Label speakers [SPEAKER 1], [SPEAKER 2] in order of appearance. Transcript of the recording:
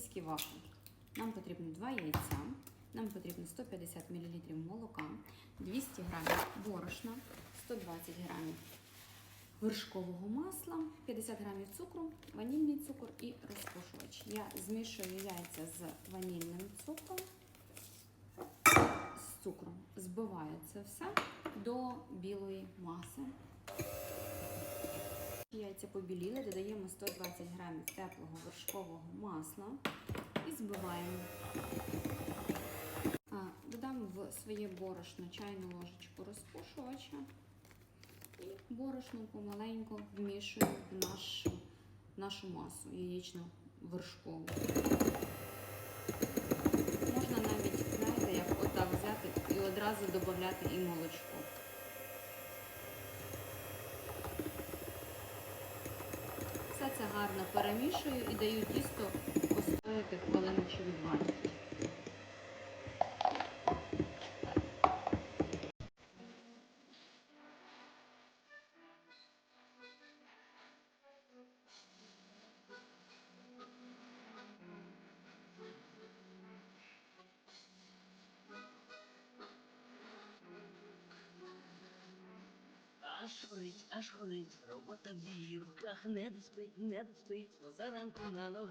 [SPEAKER 1] італійські вафлі. Нам потрібно 2 яйця, нам потрібно 150 мл молока, 200 г борошна, 120 г вершкового масла, 50 г цукру, ванільний цукор і розпушувач. Я змішую яйця з ванільним цукром, з цукром. Збиваю це все до білої маси. Яйця побіліли, додаємо 120 г теплого вершкового масла і збиваємо. А, Додам в своє борошно чайну ложечку розпушувача і борошно помаленьку вмішую в нашу, нашу масу яєчну вершкову. Можна навіть, знаєте, як отак взяти і одразу додати і молочко. Все це гарно перемішую і даю тісто постояти хвилиночок 20.
[SPEAKER 2] Аж горить, аж горить, робота в її руках не доспить, не доспить, заранку на ногах.